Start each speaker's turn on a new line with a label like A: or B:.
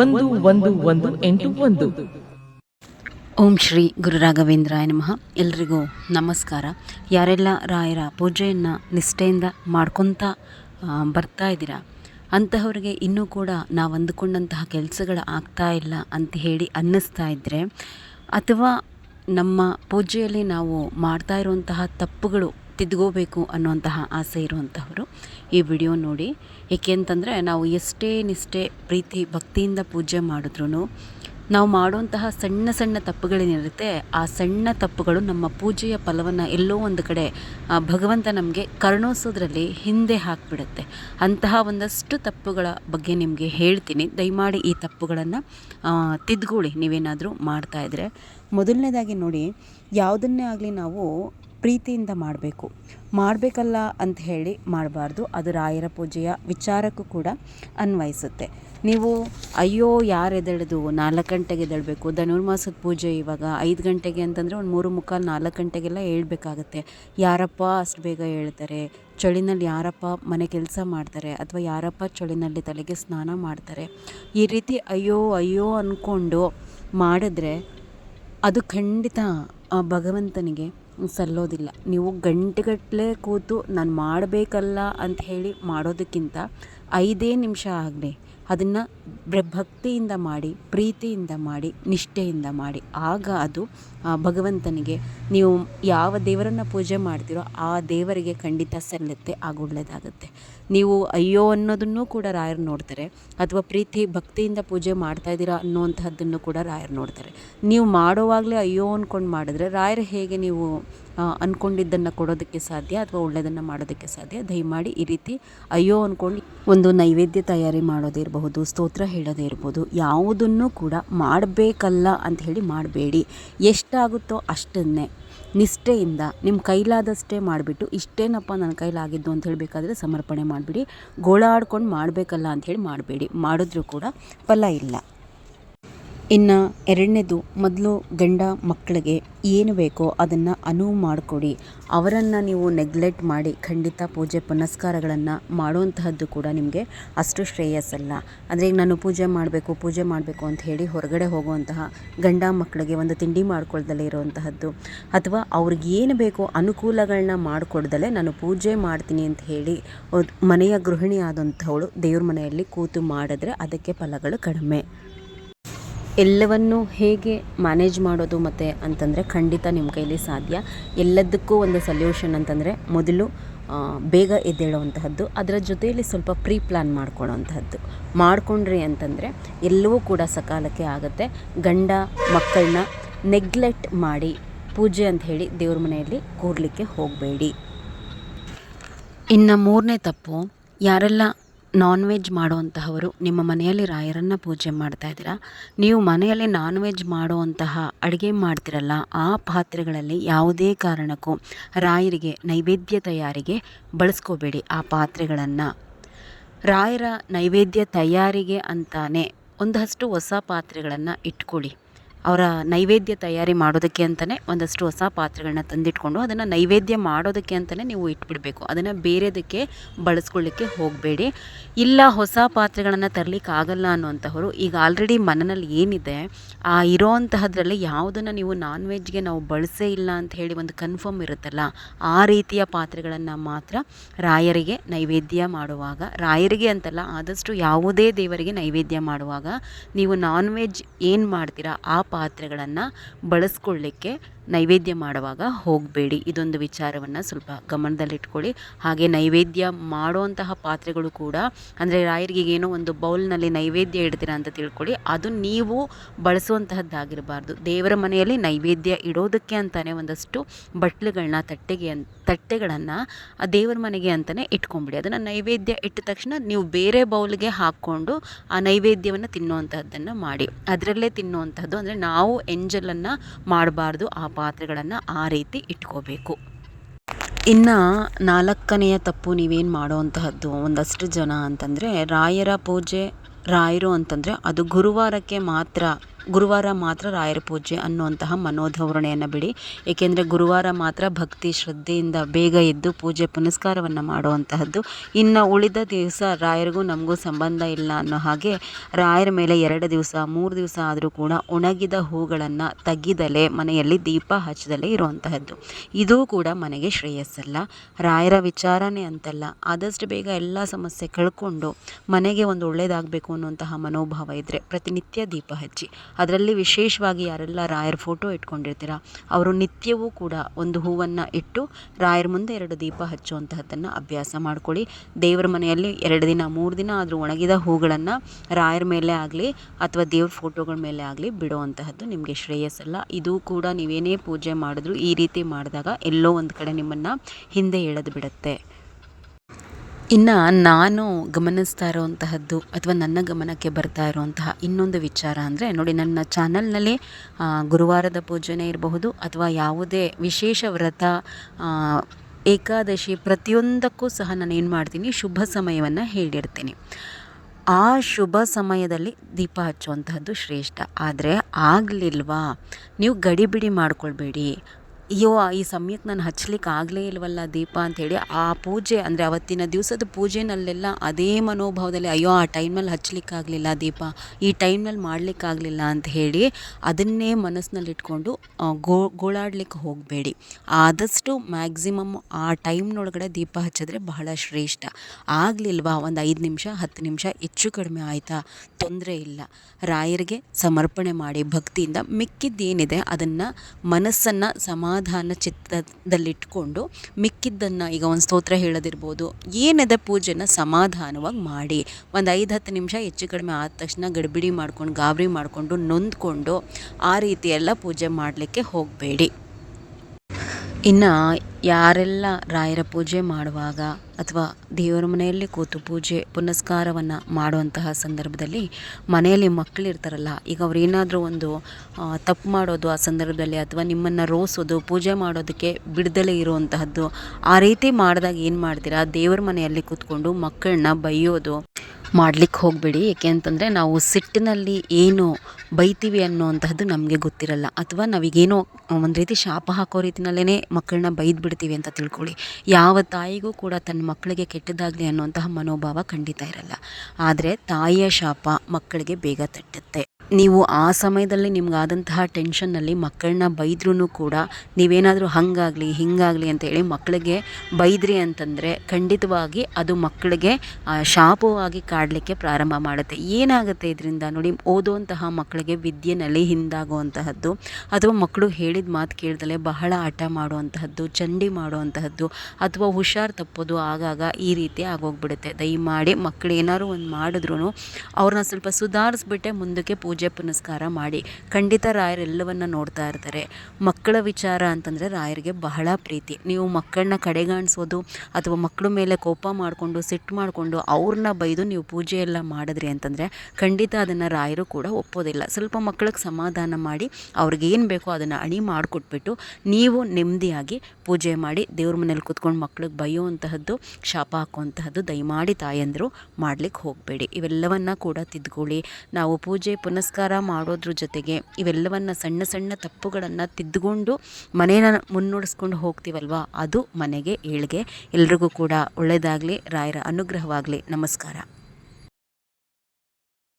A: ಒಂದು ಒಂದು ಒಂದು, ಎಂಟು, ಒಂದು.
B: ಓಂ ಶ್ರೀ ಗುರು ರಾಘವೇಂದ್ರಾಯ ನಮಃ. ಎಲ್ರಿಗೂ ನಮಸ್ಕಾರ. ಯಾರೆಲ್ಲ ರಾಯರ ಪೂಜೆಯನ್ನು ನಿಷ್ಠೆಯಿಂದ ಮಾಡ್ಕೊತ ಬರ್ತಾ ಇದ್ದೀರಾ? ಅಂತಹವರಿಗೆ ಇನ್ನೂ ಕೂಡ ನಾವು ಅಂದುಕೊಂಡಂತಹ ಕೆಲಸಗಳು ಆಗ್ತಾ ಇಲ್ಲ ಅಂತ ಹೇಳಿ ಅನ್ನಿಸ್ತಾ ಇದ್ದರೆ ಅಥವಾ ನಮ್ಮ ಪೂಜೆಯಲ್ಲಿ ನಾವು ಮಾಡ್ತಾ ಇರುವಂತಹ ತಪ್ಪುಗಳು ತಿದ್ಕೋಬೇಕು ಅನ್ನುವಂತಹ ಆಸೆ ಇರುವಂತಹವರು ಈ ವಿಡಿಯೋ ನೋಡಿ. ಏಕೆಂತಂದರೆ ನಾವು ಎಷ್ಟೇ ನಿಷ್ಠೆ, ಪ್ರೀತಿ, ಭಕ್ತಿಯಿಂದ ಪೂಜೆ ಮಾಡಿದ್ರೂ ನಾವು ಮಾಡುವಂತಹ ಸಣ್ಣ ಸಣ್ಣ ತಪ್ಪುಗಳೇನಿರುತ್ತೆ, ಆ ಸಣ್ಣ ತಪ್ಪುಗಳು ನಮ್ಮ ಪೂಜೆಯ ಫಲವನ್ನು ಎಲ್ಲೋ ಒಂದು ಕಡೆ ಭಗವಂತ ನಮಗೆ ಕರುಣಿಸೋದ್ರಲ್ಲಿ ಹಿಂದೆ ಹಾಕಿಬಿಡುತ್ತೆ. ಅಂತಹ ಒಂದಷ್ಟು ತಪ್ಪುಗಳ ಬಗ್ಗೆ ನಿಮಗೆ ಹೇಳ್ತೀನಿ. ದಯಮಾಡಿ ಈ ತಪ್ಪುಗಳನ್ನು ತಿದ್ಕೊಳ್ಳಿ. ನೀವೇನಾದರೂ ಮಾಡ್ತಾ ಇದ್ರೆ. ಮೊದಲನೇದಾಗಿ ನೋಡಿ, ಯಾವುದನ್ನೇ ಆಗಲಿ ನಾವು ಪ್ರೀತಿಯಿಂದ ಮಾಡಬೇಕು. ಮಾಡಬೇಕಲ್ಲ ಅಂತ ಹೇಳಿ ಮಾಡಬಾರ್ದು. ಅದು ರಾಯರ ಪೂಜೆಯ ವಿಚಾರಕ್ಕೂ ಕೂಡ ಅನ್ವಯಿಸುತ್ತೆ. ನೀವು, ಅಯ್ಯೋ, ಯಾರು ಎದ್ದೇಳೋದು? ನಾಲ್ಕು ಗಂಟೆಗೆ ಎದ್ದೇಳಬೇಕು. ಧನುರ್ಮಾಸದ ಪೂಜೆ ಇವಾಗ ಐದು ಗಂಟೆಗೆ ಅಂತಂದರೆ ಒಂದು ಮೂರು ಮುಕ್ಕಾಲು ನಾಲ್ಕು ಗಂಟೆಗೆಲ್ಲ ಹೇಳ್ಬೇಕಾಗತ್ತೆ. ಯಾರಪ್ಪ ಅಷ್ಟು ಬೇಗ ಹೇಳ್ತಾರೆ? ಚಳಿನಲ್ಲಿ ಯಾರಪ್ಪ ಮನೆ ಕೆಲಸ ಮಾಡ್ತಾರೆ? ಅಥವಾ ಯಾರಪ್ಪ ಚಳಿನಲ್ಲಿ ತಲೆಗೆ ಸ್ನಾನ ಮಾಡ್ತಾರೆ? ಈ ರೀತಿ ಅಯ್ಯೋ ಅಯ್ಯೋ ಅಂದ್ಕೊಂಡು ಮಾಡಿದ್ರೆ ಅದು ಖಂಡಿತ ಭಗವಂತನಿಗೆ ಸಲ್ಲೋದಿಲ್ಲ. ನೀವು ಗಂಟೆಗಟ್ಟಲೆ ಕೂತು ನಾನು ಮಾಡಬೇಕಲ್ಲ ಅಂತ ಹೇಳಿ ಮಾಡೋದಕ್ಕಿಂತ ಐದೇ ನಿಮಿಷ ಆಗಲಿ. ಅದನ್ನು ಭಕ್ತಿಯಿಂದ ಮಾಡಿ, ಪ್ರೀತಿಯಿಂದ ಮಾಡಿ, ನಿಷ್ಠೆಯಿಂದ ಮಾಡಿ, ಆಗ ಅದು ಭಗವಂತನಿಗೆ ನೀವು ಯಾವ ದೇವರನ್ನು ಪೂಜೆ ಮಾಡ್ತೀರೋ ಆ ದೇವರಿಗೆ ಖಂಡಿತ ಸಲ್ಲುತ್ತೆ ಆಗ ಒಳ್ಳೆಯದಾಗುತ್ತೆ ನೀವು ಅಯ್ಯೋ ಅನ್ನೋದನ್ನು ಕೂಡ ರಾಯರು ನೋಡ್ತಾರೆ, ಅಥವಾ ಪ್ರೀತಿ, ಭಕ್ತಿಯಿಂದ ಪೂಜೆ ಮಾಡ್ತಾ ಇದ್ದೀರಾ ಅನ್ನೋವಂಥದ್ದನ್ನು ಕೂಡ ರಾಯರು ನೋಡ್ತಾರೆ. ನೀವು ಮಾಡೋವಾಗಲೇ ಅಯ್ಯೋ ಅಂದ್ಕೊಂಡು ಮಾಡಿದ್ರೆ ರಾಯರು ಹೇಗೆ ನೀವು ಅಂದ್ಕೊಂಡಿದ್ದನ್ನು ಕೊಡೋದಕ್ಕೆ ಸಾಧ್ಯ ಅಥವಾ ಒಳ್ಳೆಯದನ್ನು ಮಾಡೋದಕ್ಕೆ ಸಾಧ್ಯ? ದಯಮಾಡಿ ಈ ರೀತಿ ಅಯ್ಯೋ ಅಂದ್ಕೊಂಡು ಒಂದು ನೈವೇದ್ಯ ತಯಾರಿ ಮಾಡೋದಿರಬಹುದು ಸ್ತೋತ್ರ ಹೇಳೋದೇ ಇರ್ಬೋದು. ಯಾವುದನ್ನು ಕೂಡ ಮಾಡಬೇಕಲ್ಲ ಅಂತ ಹೇಳಿ ಮಾಡಬೇಡಿ. ಎಷ್ಟಾಗುತ್ತೋ ಅಷ್ಟನ್ನೇ. ನಿಷ್ಠೆಯಿಂದ ನಿಮ್ಮ ಕೈಲಾದಷ್ಟೇ ಮಾಡಿಬಿಟ್ಟು ಇಷ್ಟೇನಪ್ಪ ನನ್ನ ಕೈಲಾಗಿದ್ದು ಅಂತ ಹೇಳಬೇಕಾದ್ರೆ ಸಮರ್ಪಣೆ ಮಾಡಿಬಿಡಿ. ಗೋಳಾಡ್ಕೊಂಡು ಮಾಡಬೇಕಲ್ಲ ಅಂತ ಹೇಳಿ ಮಾಡಬೇಡಿ. ಮಾಡಿದ್ರೂ ಕೂಡ ಫಲ ಇಲ್ಲ. ಇನ್ನು ಎರಡನೇದು ಮೊದಲು ಗಂಡ ಮಕ್ಕಳಿಗೆ ಏನು ಬೇಕೋ ಅದನ್ನು ಅನುವು ಮಾಡಿಕೊಡಿ. ಅವರನ್ನು ನೀವು ನೆಗ್ಲೆಕ್ಟ್ ಮಾಡಿ ಖಂಡಿತ ಪೂಜೆ ಪುನಸ್ಕಾರಗಳನ್ನು ಮಾಡುವಂತಹದ್ದು ಕೂಡ ನಿಮಗೆ ಅಷ್ಟು ಶ್ರೇಯಸ್ಸಲ್ಲ. ಅಂದರೆ ಈಗ ನಾನು ಪೂಜೆ ಮಾಡಬೇಕು ಪೂಜೆ ಮಾಡಬೇಕು ಅಂತ ಹೇಳಿ ಹೊರಗಡೆ ಹೋಗುವಂತಹ ಗಂಡ ಮಕ್ಕಳಿಗೆ ಒಂದು ತಿಂಡಿ ಮಾಡ್ಕೊಳ್ದಲೇ ಇರುವಂತಹದ್ದು. ಅಥವಾ ಅವ್ರಿಗೆ ಏನು ಬೇಕೋ ಅನುಕೂಲಗಳನ್ನ ಮಾಡಿಕೊಡ್ದಲೇ ನಾನು ಪೂಜೆ ಮಾಡ್ತೀನಿ ಅಂತ ಹೇಳಿ ಮನೆಯ ಗೃಹಿಣಿ ಆದಂಥವಳು ದೇವ್ರ ಮನೆಯಲ್ಲಿ ಕೂತು ಮಾಡಿದ್ರೆ ಅದಕ್ಕೆ ಫಲಗಳು ಕಡಿಮೆ. ಎಲ್ಲವನ್ನು ಹೇಗೆ ಮ್ಯಾನೇಜ್ ಮಾಡೋದು ಮತ್ತು ಅಂತಂದರೆ ಖಂಡಿತ ನಿಮ್ಮ ಕೈಲಿ ಸಾಧ್ಯ. ಎಲ್ಲದಕ್ಕೂ ಒಂದು ಸೊಲ್ಯೂಷನ್ ಅಂತಂದರೆ ಮೊದಲು ಬೇಗ ಎದ್ದೇಳುವಂತಹದ್ದು, ಅದರ ಜೊತೆಯಲ್ಲಿ ಸ್ವಲ್ಪ ಪ್ರೀ ಪ್ಲ್ಯಾನ್ ಮಾಡ್ಕೊಳ್ಳೋವಂಥದ್ದು ಮಾಡಿಕೊಂಡ್ರಿ ಅಂತಂದರೆ ಎಲ್ಲವೂ ಕೂಡ ಸಕಾಲಕ್ಕೆ ಆಗುತ್ತೆ. ಗಂಡ ಮಕ್ಕಳನ್ನ ನೆಗ್ಲೆಕ್ಟ್ ಮಾಡಿ ಪೂಜೆ ಅಂತ ಹೇಳಿ ದೇವ್ರ ಮನೆಯಲ್ಲಿ ಕೂರಲಿಕ್ಕೆ ಹೋಗಬೇಡಿ. ಇನ್ನು ಮೂರನೇ ತಪ್ಪು, ಯಾರೆಲ್ಲ ನಾನ್ ವೆಜ್ ಮಾಡುವಂತಹವರು ನಿಮ್ಮ ಮನೆಯಲ್ಲಿ ರಾಯರನ್ನು ಪೂಜೆ ಮಾಡ್ತಾ ಇದ್ದೀರಾ? ನೀವು ಮನೆಯಲ್ಲಿ ನಾನ್ ವೆಜ್ ಮಾಡುವಂತಹ ಅಡುಗೆ ಮಾಡ್ತಿರಲ್ಲ, ಆ ಪಾತ್ರೆಗಳಲ್ಲಿ ಯಾವುದೇ ಕಾರಣಕ್ಕೂ ರಾಯರಿಗೆ ನೈವೇದ್ಯ ತಯಾರಿಗೆ ಬಳಸ್ಕೋಬೇಡಿ ಆ ಪಾತ್ರೆಗಳನ್ನು. ರಾಯರ ನೈವೇದ್ಯ ತಯಾರಿಗೆ ಅಂತಾನೆ ಒಂದಷ್ಟು ಹೊಸ ಪಾತ್ರೆಗಳನ್ನು ಇಟ್ಕೊಳ್ಳಿ. ಅವರ ನೈವೇದ್ಯ ತಯಾರಿ ಮಾಡೋದಕ್ಕೆ ಅಂತಲೇ ಒಂದಷ್ಟು ಹೊಸ ಪಾತ್ರೆಗಳನ್ನ ತಂದಿಟ್ಕೊಂಡು ಅದನ್ನು ನೈವೇದ್ಯ ಮಾಡೋದಕ್ಕೆ ಅಂತಲೇ ನೀವು ಇಟ್ಬಿಡಬೇಕು. ಅದನ್ನು ಬೇರೆದಕ್ಕೆ ಬಳಸ್ಕೊಳ್ಳಿಕ್ಕೆ ಹೋಗಬೇಡಿ. ಇಲ್ಲ ಹೊಸ ಪಾತ್ರೆಗಳನ್ನು ತರಲಿಕ್ಕೆ ಆಗಲ್ಲ ಅನ್ನುವಂಥವ್ರು ಈಗ ಆಲ್ರೆಡಿ ಮನನಲ್ಲಿ ಏನಿದೆ, ಆ ಇರೋವಂತಹದ್ರಲ್ಲಿ ಯಾವುದನ್ನು ನೀವು ನಾನ್ ವೆಜ್ಗೆ ನಾವು ಬಳಸೇ ಇಲ್ಲ ಅಂತ ಹೇಳಿ ಒಂದು ಕನ್ಫರ್ಮ್ ಇರುತ್ತಲ್ಲ, ಆ ರೀತಿಯ ಪಾತ್ರೆಗಳನ್ನು ಮಾತ್ರ ರಾಯರಿಗೆ ನೈವೇದ್ಯ ಮಾಡುವಾಗ, ರಾಯರಿಗೆ ಅಂತಲ್ಲ ಆದಷ್ಟು ಯಾವುದೇ ದೇವರಿಗೆ ನೈವೇದ್ಯ ಮಾಡುವಾಗ ನೀವು ನಾನ್ ವೆಜ್ ಏನು ಮಾಡ್ತೀರಾ, ಆ ಪಾತ್ರೆಗಳನ್ನು ಬಳಸ್ಕೊಳ್ಳಿಕ್ಕೆ ನೈವೇದ್ಯ ಮಾಡುವಾಗ ಹೋಗಬೇಡಿ. ಇದೊಂದು ವಿಚಾರವನ್ನು ಸ್ವಲ್ಪ ಗಮನದಲ್ಲಿಟ್ಕೊಳ್ಳಿ. ಹಾಗೆ ನೈವೇದ್ಯ ಮಾಡುವಂತಹ ಪಾತ್ರೆಗಳು ಕೂಡ, ಅಂದರೆ ರಾಯರಿಗೆ ಏನೋ ಒಂದು ಬೌಲ್ನಲ್ಲಿ ನೈವೇದ್ಯ ಇಡ್ತೀರಾ ಅಂತ ತಿಳ್ಕೊಳ್ಳಿ. ಅದು ನೀವು ಬಳಸುವಂತಹದ್ದಾಗಿರಬಾರ್ದು. ದೇವರ ಮನೆಯಲ್ಲಿ ನೈವೇದ್ಯ ಇಡೋದಕ್ಕೆ ಅಂತಲೇ ಒಂದಷ್ಟು ಬಟ್ಲುಗಳನ್ನ ತಟ್ಟೆಗೆ ತಟ್ಟೆಗಳನ್ನು ಆ ದೇವರ ಮನೆಗೆ ಅಂತಲೇ ಇಟ್ಕೊಂಬಿಡಿ. ಅದನ್ನು ನೈವೇದ್ಯ ಇಟ್ಟ ತಕ್ಷಣ ನೀವು ಬೇರೆ ಬೌಲ್ಗೆ ಹಾಕ್ಕೊಂಡು ಆ ನೈವೇದ್ಯವನ್ನು ತಿನ್ನುವಂತಹದ್ದನ್ನು ಮಾಡಿ. ಅದರಲ್ಲೇ ತಿನ್ನುವಂಥದ್ದು ಅಂದರೆ ನಾವು ಎಂಜಲನ್ನು ಮಾಡಬಾರ್ದು. ಆ ಪಾತ್ರೆಗಳನ್ನು ಆ ರೀತಿ ಇಟ್ಕೋಬೇಕು. ಇನ್ನು ನಾಲ್ಕನೆಯ ತಪ್ಪು ನೀವೇನು ಮಾಡೋವಂತಹದ್ದು ಒಂದಷ್ಟು ಜನ ಅಂತಂದರೆ ರಾಯರ ಪೂಜೆ, ರಾಯರು ಅಂತಂದರೆ ಅದು ಗುರುವಾರಕ್ಕೆ ಮಾತ್ರ ಗುರುವಾರ ಮಾತ್ರ ರಾಯರ ಪೂಜೆ ಅನ್ನುವಂತಹ ಮನೋಧೋರಣೆಯನ್ನು ಬಿಡಿ. ಏಕೆಂದರೆ ಗುರುವಾರ ಮಾತ್ರ ಭಕ್ತಿ ಶ್ರದ್ಧೆಯಿಂದ ಬೇಗ ಎದ್ದು ಪೂಜೆ ಪುನಸ್ಕಾರವನ್ನು ಮಾಡುವಂತಹದ್ದು. ಇನ್ನು ಉಳಿದ ದಿವಸ ರಾಯರಿಗೂ ನಮಗೂ ಸಂಬಂಧ ಇಲ್ಲ ಅನ್ನೋ ಹಾಗೆ ರಾಯರ ಮೇಲೆ ಎರಡು ದಿವಸ, ಮೂರು ದಿವಸ ಆದರೂ ಕೂಡ ಒಣಗಿದ ಹೂಗಳನ್ನು ತೆಗಿದಲೇ ಮನೆಯಲ್ಲಿ ದೀಪ ಹಚ್ಚದಲೇ ಇರುವಂತಹದ್ದು. ಇದು ಕೂಡ ಮನೆಗೆ ಶ್ರೇಯಸ್ಸಲ್ಲ. ರಾಯರ ವಿಚಾರನೇ ಅಂತಲ್ಲ. ಆದಷ್ಟು ಬೇಗ ಎಲ್ಲ ಸಮಸ್ಯೆ ಕಳ್ಕೊಂಡು ಮನೆಗೆ ಒಂದು ಒಳ್ಳೆಯದಾಗಬೇಕು ಅನ್ನುವಂತಹ ಮನೋಭಾವ ಇದ್ದರೆ ಪ್ರತಿನಿತ್ಯ ದೀಪ ಹಚ್ಚಿ. ಅದರಲ್ಲಿ ವಿಶೇಷವಾಗಿ ಯಾರೆಲ್ಲ ರಾಯರ ಫೋಟೋ ಇಟ್ಕೊಂಡಿರ್ತೀರ, ಅವರು ನಿತ್ಯವೂ ಕೂಡ ಒಂದು ಹೂವನ್ನು ಇಟ್ಟು ರಾಯರ ಮುಂದೆ ಎರಡು ದೀಪ ಹಚ್ಚುವಂತಹದ್ದನ್ನು ಅಭ್ಯಾಸ ಮಾಡ್ಕೊಳ್ಳಿ. ದೇವರ ಮನೆಯಲ್ಲಿ ಎರಡು ದಿನ, ಮೂರು ದಿನ ಆದರೂ ಒಣಗಿದ ಹೂಗಳನ್ನು ರಾಯರ ಮೇಲೆ ಆಗಲಿ ಅಥವಾ ದೇವ್ರ ಫೋಟೋಗಳ ಮೇಲೆ ಆಗಲಿ ಬಿಡುವಂತಹದ್ದು ನಿಮಗೆ ಶ್ರೇಯಸ್ಸಲ್ಲ. ಇದು ಕೂಡ ನೀವೇನೇ ಪೂಜೆ ಮಾಡಿದ್ರು ಈ ರೀತಿ ಮಾಡಿದಾಗ ಎಲ್ಲೋ ಒಂದು ಕಡೆ ನಿಮ್ಮನ್ನು ಹಿಂದೆ ಎಳೆದು ಬಿಡುತ್ತೆ. ಇನ್ನು ನಾನು ಗಮನಿಸ್ತಾ ಇರುವಂತಹದ್ದು ಅಥವಾ ನನ್ನ ಗಮನಕ್ಕೆ ಬರ್ತಾ ಇರುವಂತಹ ಇನ್ನೊಂದು ವಿಚಾರ ಅಂದರೆ ನೋಡಿ ನನ್ನ ಚಾನಲ್ನಲ್ಲಿ ಗುರುವಾರದ ಪೂಜೆನೇ ಇರಬಹುದು ಅಥವಾ ಯಾವುದೇ ವಿಶೇಷ ವ್ರತ ಏಕಾದಶಿ ಪ್ರತಿಯೊಂದಕ್ಕೂ ಸಹ ನಾನು ಏನು ಮಾಡ್ತೀನಿ, ಶುಭ ಸಮಯವನ್ನು ಹೇಳಿರ್ತೀನಿ. ಆ ಶುಭ ಸಮಯದಲ್ಲಿ ದೀಪ ಹಚ್ಚುವಂತಹದ್ದು ಶ್ರೇಷ್ಠ. ಆದರೆ ಆಗಲಿಲ್ವಾ? ನೀವು ಗಡಿಬಿಡಿ ಮಾಡ್ಕೊಳ್ಬೇಡಿ. ಅಯ್ಯೋ, ಈ ಸಮಯಕ್ಕೆ ನಾನು ಹಚ್ಚಲಿಕ್ಕೆ ಆಗಲೇ ಇಲ್ವಲ್ಲ ದೀಪ ಅಂಥೇಳಿ ಆ ಪೂಜೆ, ಅಂದರೆ ಅವತ್ತಿನ ದಿವಸದ ಪೂಜೆನಲ್ಲೆಲ್ಲ ಅದೇ ಮನೋಭಾವದಲ್ಲಿ ಅಯ್ಯೋ, ಆ ಟೈಮಲ್ಲಿ ಹಚ್ಚಲಿಕ್ಕಾಗಲಿಲ್ಲ ದೀಪ, ಈ ಟೈಮ್ನಲ್ಲಿ ಮಾಡಲಿಕ್ಕಾಗಲಿಲ್ಲ ಅಂತ ಹೇಳಿ ಅದನ್ನೇ ಮನಸ್ಸಿನಲ್ಲಿಟ್ಕೊಂಡು ಗೋ ಗೋಳಾಡ್ಲಿಕ್ಕೆ ಹೋಗಬೇಡಿ. ಆದಷ್ಟು ಮ್ಯಾಕ್ಸಿಮಮ್ ಆ ಟೈಮ್ನೊಳಗಡೆ ದೀಪ ಹಚ್ಚಿದ್ರೆ ಬಹಳ ಶ್ರೇಷ್ಠ. ಆಗಲಿಲ್ವಾ? ಒಂದು ಐದು ನಿಮಿಷ, ಹತ್ತು ನಿಮಿಷ ಹೆಚ್ಚು ಕಡಿಮೆ ಆಯಿತಾ? ತೊಂದರೆ ಇಲ್ಲ. ರಾಯರಿಗೆ ಸಮರ್ಪಣೆ ಮಾಡಿ ಭಕ್ತಿಯಿಂದ ಮಿಕ್ಕಿದ್ದೇನಿದೆ ಅದನ್ನು ಮನಸ್ಸನ್ನು ಸಮಾಧಾನ ಚಿತ್ತದಲ್ಲಿಟ್ಕೊಂಡು ಮಿಕ್ಕಿದ್ದನ್ನು ಈಗ ಒಂದು ಸ್ತೋತ್ರ ಹೇಳೋದಿರ್ಬೋದು. ಏನಿದೆ ಪೂಜೆನ ಸಮಾಧಾನವಾಗಿ ಮಾಡಿ. ಒಂದು ಐದು ಹತ್ತು ನಿಮಿಷ ಹೆಚ್ಚು ಕಡಿಮೆ ಆದ ತಕ್ಷಣ ಗಡಿಬಿಡಿ ಮಾಡ್ಕೊಂಡು, ಗಾಬರಿ ಮಾಡಿಕೊಂಡು, ನೊಂದ್ಕೊಂಡು ಆ ರೀತಿ ಎಲ್ಲ ಪೂಜೆ ಮಾಡಲಿಕ್ಕೆ ಹೋಗಬೇಡಿ. ಇನ್ನು ಯಾರೆಲ್ಲ ರಾಯರ ಪೂಜೆ ಮಾಡುವಾಗ ಅಥವಾ ದೇವರ ಮನೆಯಲ್ಲಿ ಕೂತು ಪೂಜೆ, ಪುನಸ್ಕಾರವನ್ನು ಮಾಡುವಂತಹ ಸಂದರ್ಭದಲ್ಲಿ ಮನೆಯಲ್ಲಿ ಮಕ್ಕಳಿರ್ತಾರಲ್ಲ ಈಗ ಅವ್ರು ಏನಾದರೂ ಒಂದು ತಪ್ಪು ಮಾಡೋದು ಆ ಸಂದರ್ಭದಲ್ಲಿ ಅಥವಾ ನಿಮ್ಮನ್ನು ರೋಸೋದು, ಪೂಜೆ ಮಾಡೋದಕ್ಕೆ ಬಿಡದಲೇ ಇರುವಂತಹದ್ದು, ಆ ರೀತಿ ಮಾಡಿದಾಗ ಏನು ಮಾಡ್ತೀರಾ? ದೇವರ ಮನೆಯಲ್ಲಿ ಕೂತ್ಕೊಂಡು ಮಕ್ಕಳನ್ನ ಬೈಯೋದು ಮಾಡ್ಲಿಕ್ಕೆ ಹೋಗಬೇಡಿ. ಏಕೆ ಅಂತಂದರೆ ನಾವು ಸಿಟ್ಟಿನಲ್ಲಿ ಏನು ಬೈತೀವಿ ಅನ್ನೋವಂಥದ್ದು ನಮಗೆ ಗೊತ್ತಿರಲ್ಲ. ಅಥವಾ ನಾವೀಗೇನೋ ಒಂದು ರೀತಿ ಶಾಪ ಹಾಕೋ ರೀತಿನಲ್ಲೇ ಮಕ್ಕಳನ್ನ ಬೈದು ಬಿಡ್ತೀವಿ ಅಂತ ತಿಳ್ಕೊಳ್ಳಿ. ಯಾವ ತಾಯಿಗೂ ಕೂಡ ತನ್ನ ಮಕ್ಕಳಿಗೆ ಕೆಟ್ಟದಾಗಲಿ ಅನ್ನುವಂತಹ ಮನೋಭಾವ ಖಂಡಿತ ಇರಲ್ಲ. ಆದರೆ ತಾಯಿಯ ಶಾಪ ಮಕ್ಕಳಿಗೆ ಬೇಗ ತಟ್ಟುತ್ತೆ. ನೀವು ಆ ಸಮಯದಲ್ಲಿ ನಿಮಗಾದಂತಹ ಟೆನ್ಷನ್ನಲ್ಲಿ ಮಕ್ಕಳನ್ನ ಬೈದ್ರೂ ಕೂಡ ನೀವೇನಾದರೂ ಹಾಗಾಗಲಿ, ಹಿಂಗಾಗಲಿ ಅಂತೇಳಿ ಮಕ್ಕಳಿಗೆ ಬೈದ್ರಿ ಅಂತಂದರೆ ಖಂಡಿತವಾಗಿ ಅದು ಮಕ್ಕಳಿಗೆ ಶಾಪವಾಗಿ ಕಾಡಲಿಕ್ಕೆ ಪ್ರಾರಂಭ ಮಾಡುತ್ತೆ. ಏನಾಗುತ್ತೆ ಇದರಿಂದ ನೋಡಿ ಓದುವಂತಹ ಮಕ್ಕಳಿಗೆ ವಿದ್ಯೆನಲ್ಲಿ ಹಿಂದಾಗುವಂತಹದ್ದು ಅಥವಾ ಮಕ್ಕಳು ಹೇಳಿದ ಮಾತು ಕೇಳ್ದಲೆ ಬಹಳ ಹಠ ಮಾಡುವಂತಹದ್ದು, ಚಂಡಿ ಮಾಡುವಂತಹದ್ದು ಅಥವಾ ಹುಷಾರು ತಪ್ಪೋದು ಆಗಾಗ ಈ ರೀತಿ ಆಗೋಗ್ಬಿಡುತ್ತೆ. ದಯಮಾಡಿ ಮಕ್ಕಳು ಏನಾದ್ರು ಒಂದು ಮಾಡಿದ್ರು ಅವ್ರನ್ನ ಸ್ವಲ್ಪ ಸುಧಾರಿಸ್ಬಿಟ್ಟೆ ಮುಂದಕ್ಕೆ ಪೂಜೆ ಪುನಸ್ಕಾರ ಮಾಡಿ ಖಂಡಿತ ರಾಯರೆಲ್ಲವನ್ನ ನೋಡ್ತಾ ಇರ್ತಾರೆ. ಮಕ್ಕಳ ವಿಚಾರ ಅಂತಂದರೆ ರಾಯರಿಗೆ ಬಹಳ ಪ್ರೀತಿ. ನೀವು ಮಕ್ಕಳನ್ನ ಕಡೆಗಾಣಿಸೋದು ಅಥವಾ ಮಕ್ಕಳ ಮೇಲೆ ಕೋಪ ಮಾಡಿಕೊಂಡು, ಸಿಟ್ಟು ಮಾಡಿಕೊಂಡು ಅವ್ರನ್ನ ಬೈದು ನೀವು ಪೂಜೆ ಎಲ್ಲ ಮಾಡಿದ್ರಿ ಅಂತಂದರೆ ಖಂಡಿತ ಅದನ್ನು ರಾಯರು ಕೂಡ ಒಪ್ಪೋದಿಲ್ಲ. ಸ್ವಲ್ಪ ಮಕ್ಕಳಿಗೆ ಸಮಾಧಾನ ಮಾಡಿ ಅವ್ರಿಗೆ ಏನು ಬೇಕೋ ಅದನ್ನು ಅಣಿ ಮಾಡಿಕೊಟ್ಬಿಟ್ಟು ನೀವು ನೆಮ್ಮದಿಯಾಗಿ ಪೂಜೆ ಮಾಡಿ ದೇವ್ರ ಮನೇಲಿ ಕೂತ್ಕೊಂಡು ಮಕ್ಳಿಗೆ ಬೈಯುವಂತಹದ್ದು, ಶಾಪ ಹಾಕುವಂತಹದ್ದು ದಯಮಾಡಿ ತಾಯಂದರು ಮಾಡ್ಲಿಕ್ಕೆ ಹೋಗಬೇಡಿ. ಇವೆಲ್ಲವನ್ನು ಕೂಡ ತಿದ್ಕೊಳ್ಳಿ. ನಾವು ಪೂಜೆ ಪುನಸ್ ನಮಸ್ಕಾರ ಮಾಡೋದ್ರ ಜೊತೆಗೆ ಇವೆಲ್ಲವನ್ನು ಸಣ್ಣ ಸಣ್ಣ ತಪ್ಪುಗಳನ್ನು ತಿದ್ದುಕೊಂಡು ಮನೇನ ಮುನ್ನಡೆಸ್ಕೊಂಡು ಹೋಗ್ತೀವಲ್ವ? ಅದು ಮನೆಗೆ, ಏಳಿಗೆ. ಎಲ್ರಿಗೂ ಕೂಡ ಒಳ್ಳೆಯದಾಗಲಿ ರಾಯರ ಅನುಗ್ರಹವಾಗಲಿ. ನಮಸ್ಕಾರ.